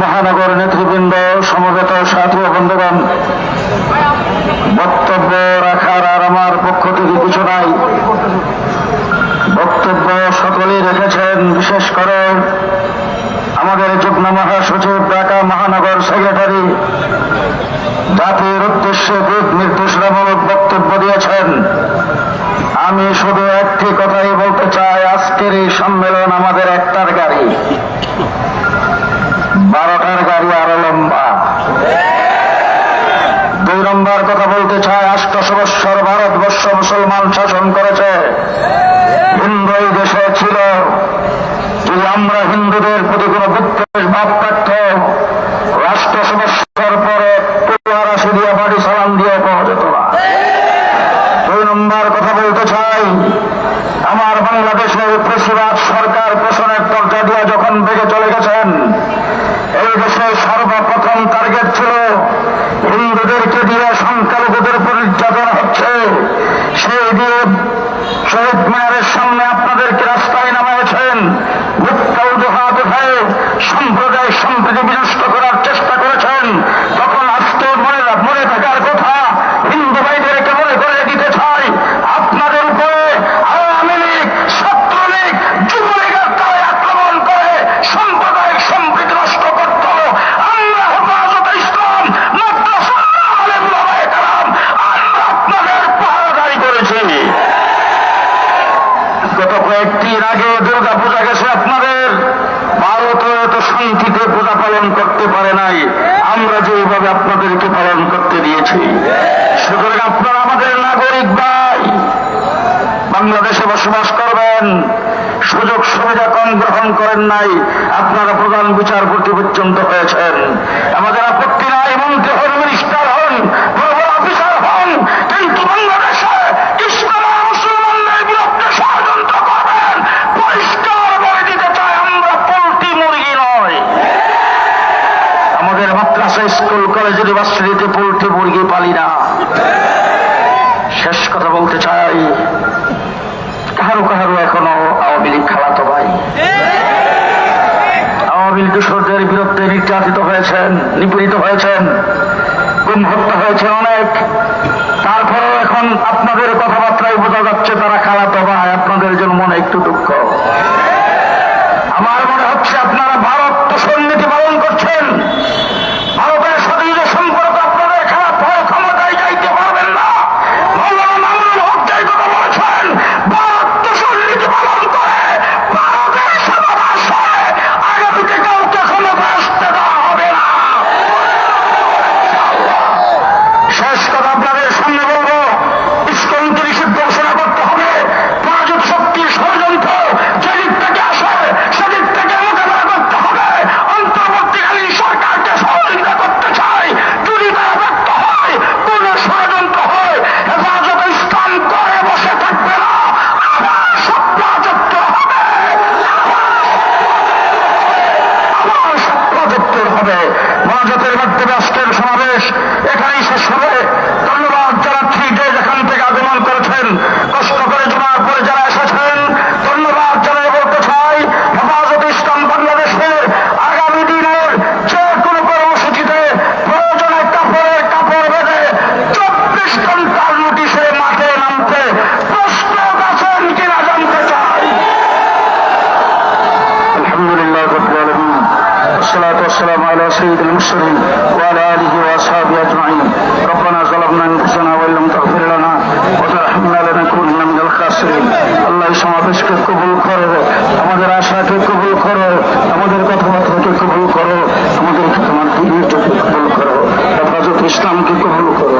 মহানগর নেতৃবৃন্দ, সমবেত ও বন্ধুগণ, বক্তব্য রাখার আর আমার পক্ষ থেকে কিছু নাই। বক্তব্য সকলেই রেখেছেন, বিশেষ করে আমাদের যুগ্ম মহাসচিব, ঢাকা মহানগর সেক্রেটারি, জাতির উদ্দেশ্যে দিক নির্দেশনামূলক বক্তব্য দিয়েছেন। আমি শুধু একটি কথাই বলতে চাই, আজকের এই সম্মেলন আমাদের একটার গাড়ি। বারোটার গাড়ি আরও লম্বা। দুই নম্বর কথা বলতে চায়, আষ্ট বৎসর ভারতবর্ষ মুসলমান শাসন করেছে। কয়েকদিন আগে দুর্গা পূজা গেছে আপনাদের। ভারত এত শান্তিতে পূজা পালন করতে পারে নাই। আমরা যেভাবে আপনাদেরকে পালন করতে দিয়েছি। সুতরাং আপনারা আমাদের নাগরিক ভাই, বাংলাদেশে বসবাস করবেন। সুযোগ সুবিধা কম গ্রহণ করেন নাই। আপনারা প্রধান বিচারপতি পর্যন্ত হয়েছেন। আমাদের আপত্তি নাই, মন্ত্রী হন মিনিস্টার হন বড় বড় অফিসার হন কিন্তু বাংলাদেশে ইসলাম আর মুসলমানদের বিরুদ্ধে ষড়যন্ত্র করবেন পরিষ্কার বলে দিতে চাই আমরা পোল্ট্রি মুরগি নয় মাদ্রাসা স্কুল কলেজ ইউনিভার্সিটিতে পোল্ট্রি মুরগি পালি না। শেষ কথা বলতে চাই, কাহারো কাহারো এখনও আওয়ামী লীগ খালাতো ভাই। আওয়ামী লীগ কিশোরদের বিরুদ্ধে নির্যাতিত হয়েছেন, নিপীড়িত হয়েছেন, গুম হত্যা হয়েছে অনেক। তারপরেও এখন আপনাদের কথাবার্তায় বোঝা যাচ্ছে তারা খালাতো ভাই, আপনাদের জন্য মনে একটু দুঃখ। আমার মনে হচ্ছে আপনারা ভারত المرسلين وعلى آله وأصحابه أجمعين ربنا ظلمنا أنفسنا وإن لم تغفر لنا وترحمنا لنكونن من الخاسرين আল্লাহ এই সমাবেশকে কবুল করো আমাদের আশাকে কবুল করো আমাদের কথাবার্তাকে কবুল করো আমাদেরকে তোমার দিনের জন্য কবুল করো হেফাজত ইসলামকে কবুল করো